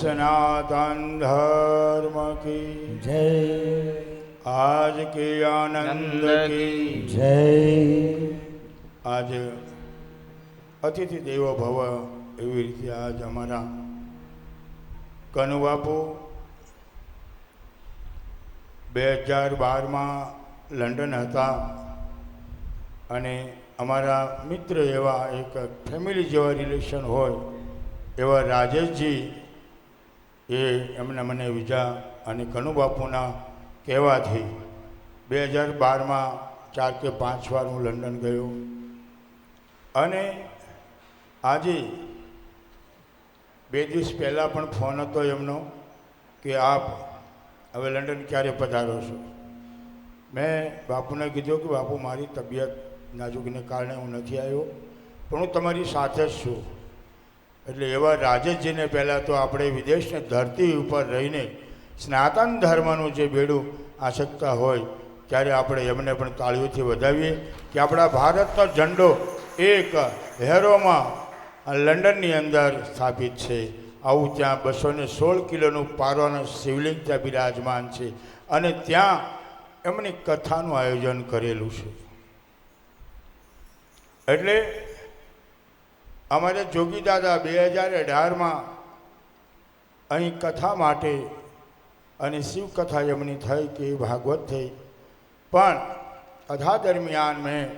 सनातन धर्म की જય आज के आनंद की જય આજે અતિથિ દેવો ભવ એવી રીતે આજ અમારા કનુ બાપુ બે હજાર બારમાં લંડન હતા અને અમારા મિત્ર એવા એક ફેમિલી જેવા રિલેશન હોય એવા રાજેશજી એ એમને મને વિજા અને કનુ બાપુના કહેવાથી બે હજાર બારમાં ચાર કે પાંચ વાર હું લંડન ગયો. અને આજે બે દિવસ પહેલાં પણ ફોન હતો એમનો કે આપ હવે લંડન ક્યારે પધારો છો? મેં બાપુને કીધું કે બાપુ મારી તબિયત નાજુકને કારણે હું નથી આવ્યો, પણ હું તમારી સાથે જ છું. એટલે એવા રાજેશજીને પહેલાં તો આપણે વિદેશની ધરતી ઉપર રહીને સ્નાતન ધર્મનું જે બેડું આશક્તા હોય, ત્યારે આપણે એમને પણ તાળીઓથી વધાવીએ કે આપણા ભારતનો ઝંડો એક હેરોમાં લંડનની અંદર સ્થાપિત છે. આવું ત્યાં બસો ને સોળ કિલોનું પારવાનું શિવલિંગ ત્યાં બિરાજમાન છે અને ત્યાં એમની કથાનું આયોજન કરેલું છે. એટલે અમારે જોગી દાદા બે હજાર અઢારમાં અહીં કથા માટે અને શિવકથા એમની થઈ કે ભાગવત થઈ. પણ કથા દરમિયાન મેં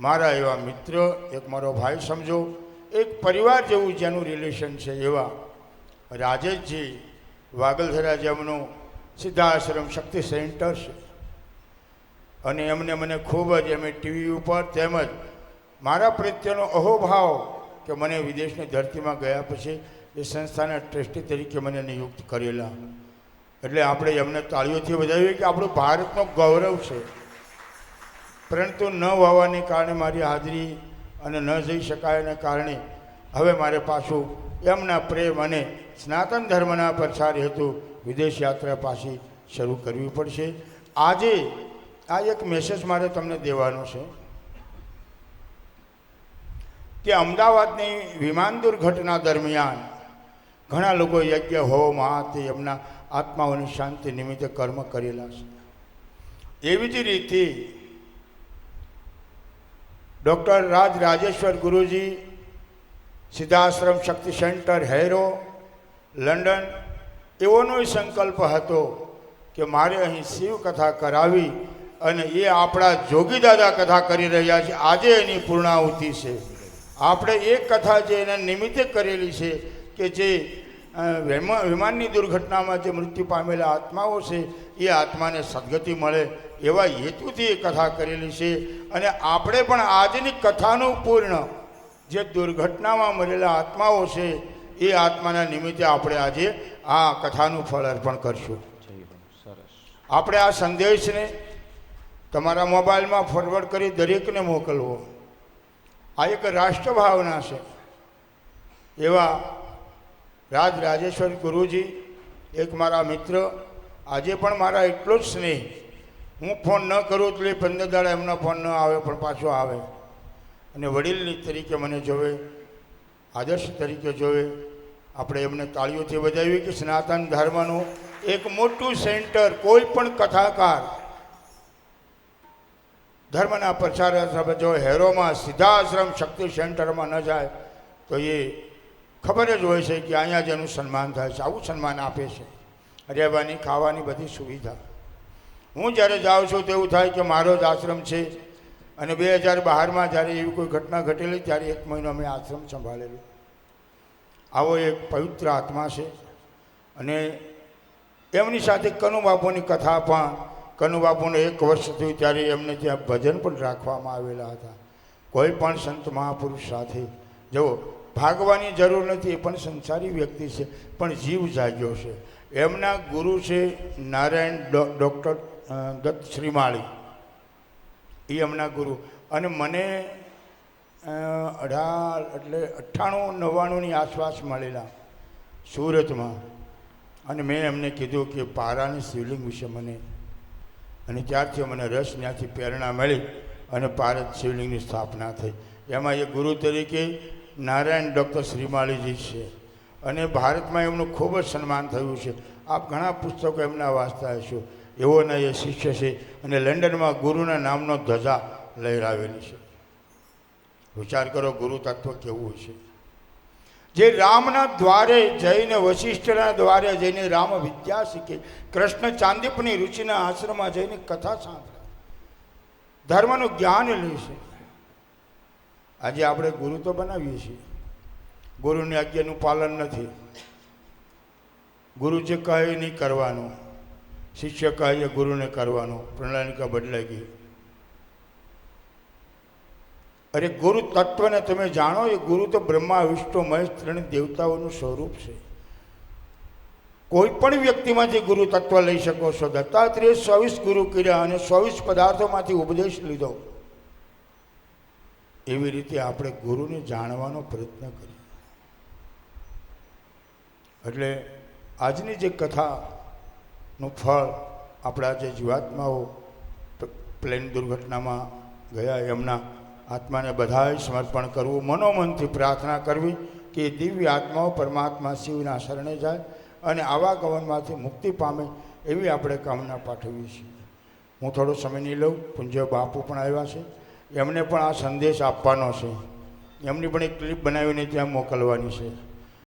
મારા એવા મિત્ર, એક મારો ભાઈ સમજો, એક પરિવાર જેવું જેનું રિલેશન છે એવા રાજેશજી વાગલધરા જેમનું સિદ્ધાશ્રમ શક્તિ સેન્ટર છે. અને એમને મને ખૂબ જ એમ ટીવી ઉપર તેમજ મારા પ્રત્યેનો અહોભાવ કે મને વિદેશની ધરતીમાં ગયા પછી એ સંસ્થાના ટ્રસ્ટી તરીકે મને નિયુક્ત કરેલા. એટલે આપણે એમને તાળીઓથી વધાવીએ કે આપણું ભારતનો ગૌરવ છે. પરંતુ ન હોવાને કારણે મારી હાજરી અને ન જઈ શકાયને કારણે હવે મારે પાછું એમના પ્રેમ અને સ્નાતન ધર્મના પ્રસાર હેતુ વિદેશ યાત્રા પાછી શરૂ કરવી પડશે. આજે આ એક મેસેજ મારે તમને દેવાનો છે. કે અમદાવાદની વિમાન દુર્ઘટના દરમિયાન ઘણા લોકો યજ્ઞ આ તે એમના આત્માઓની શાંતિ નિમિત્તે કર્મ કરેલા છે. એવી જ રીતે doctor Raj Rajeshwar Guruji, Siddhashram Shakti centre, Harrow, London એવોનો સંકલ્પ હતો કે મારે અહીં શિવ કથા કરાવી અને એ આપણા જોગી દાદા કથા કરી રહ્યા છે. આજે એની પૂર્ણાહુતિ છે. આપણે એક કથા જે એના નિમિત્તે કરેલી છે કે જે વિમાનની દુર્ઘટનામાં જે મૃત્યુ પામેલા આત્માઓ છે, એ આત્માને સદગતિ મળે એવા હેતુથી એ કથા કરેલી છે. અને આપણે પણ આજની કથાનું પૂર્ણ જે દુર્ઘટનામાં મરેલા આત્માઓ છે, એ આત્માના નિમિત્તે આપણે આજે આ કથાનું ફળ અર્પણ કરશું. આપણે આ સંદેશને તમારા મોબાઈલમાં ફોરવર્ડ કરી દરેકને મોકલવો. આ એક રાષ્ટ્રભાવના છે. એવા રાજ રાજેશ્વર ગુરુજી, એક મારા મિત્ર, આજે પણ મારા એટલો જ સ્નેહ. હું ફોન ન કરું એટલે પંદર દાડા એમનો ફોન ન આવે, પણ પાછો આવે. અને વડીલની તરીકે મને જોવે, આદર્શ તરીકે જોવે. આપણે એમને તાળીઓથી વધાવીએ કે સનાતન ધર્મનું એક મોટું સેન્ટર, કોઈ પણ કથાકાર ધર્મના પ્રચાર જો હેરોમાં સીધા આશ્રમ શક્તિ સેન્ટરમાં ન જાય, તો એ ખબર જ હોય છે કે અહીંયા જ એનું સન્માન થાય છે, આવું સન્માન આપે છે. રહેવાની, ખાવાની બધી સુવિધા. હું જ્યારે જાઉં છું તો એવું થાય કે મારો જ આશ્રમ છે અને બે હજાર બારમાં જ્યારે એવી કોઈ ઘટના ઘટેલી ત્યારે એક મહિનો અમે આશ્રમ સંભાળેલો. આવો એક પવિત્ર આત્મા છે અને એમની સાથે કનુ બાપુની કથા પણ કનુ બાપુને એક વર્ષ થયું ત્યારે એમને ત્યાં ભજન પણ રાખવામાં આવેલા હતા. કોઈ પણ સંત મહાપુરુષ સાથે. જુઓ ભાગવાની જરૂર નથી, એ પણ સંસારી વ્યક્તિ છે, પણ જીવ જાગ્યો છે. એમના ગુરુ છે નારાયણ ડૉક્ટર દત્ત શ્રીમાળી. એ એમના ગુરુ. અને મને અઢાર, એટલે અઠ્ઠાણું, નવ્વાણુંની આસપાસ મળેલા સુરતમાં. અને મેં એમને કીધું કે પારાની શિવલિંગ વિશે મને અને ત્યારથી મને રસ, ત્યાંથી પ્રેરણા મળી અને ભારત શિવલિંગની સ્થાપના થઈ. એમાં એ ગુરુ તરીકે નારાયણ ડૉક્ટર શ્રીમાળીજી છે. અને ભારતમાં એમનું ખૂબ જ સન્માન થયું છે. આપ ઘણા પુસ્તકો એમના વાંચતા હશો. એવોના એ શિષ્ય છે અને લંડનમાં ગુરુના નામનો ધ્વજા લહેરાવેલી છે. વિચાર કરો, ગુરુ તત્વ કેવું છે જે રામના દ્વારે જઈને, વશિષ્ઠના દ્વારે જઈને રામ વિદ્યા શીખે. કૃષ્ણ ચાંદીપની રુચિના આશ્રમમાં જઈને કથા સાંભળે. ધર્મનું જ્ઞાન લે છે. આજે આપણે ગુરુ તો બનાવીએ છીએ. ગુરુની આજ્ઞાનું પાલન નથી. ગુરુ જે કહે નહીં કરવાનું. શિષ્ય કહે ગુરુને કરવાનું. પ્રણાલિકા બદલાઈ ગઈ. અરે ગુરુ તત્વને તમે જાણો, એ ગુરુ તો બ્રહ્મા, વિષ્ણુ, મહેશ ત્રણ દેવતાઓનું સ્વરૂપ છે. કોઈ પણ વ્યક્તિમાંથી ગુરુ તત્વ લઈ શકો છો, દત્તાત્રેય ચોવીસ ગુરુ કર્યા અને ચોવીસ પદાર્થોમાંથી ઉપદેશ લીધો. એવી રીતે આપણે ગુરુને જાણવાનો પ્રયત્ન કરીએ. એટલે આજની જે કથાનું ફળ આપણા જે જીવાત્માઓ પ્લેન દુર્ઘટનામાં ગયા, એમના આત્માને બધાએ સમર્પણ કરવું, મનોમનથી પ્રાર્થના કરવી કે દિવ્ય આત્માઓ પરમાત્મા શિવના શરણે જાય અને આવા ગવનમાંથી મુક્તિ પામે એવી આપણે કામના પાઠવીએ છીએ. હું થોડો સમય નહીં લઉં, પૂંજ્ય બાપુ પણ આવ્યા છે. એમને પણ આ સંદેશ આપવાનો છે. એમની પણ એક ક્લિપ બનાવીને ત્યાં મોકલવાની છે.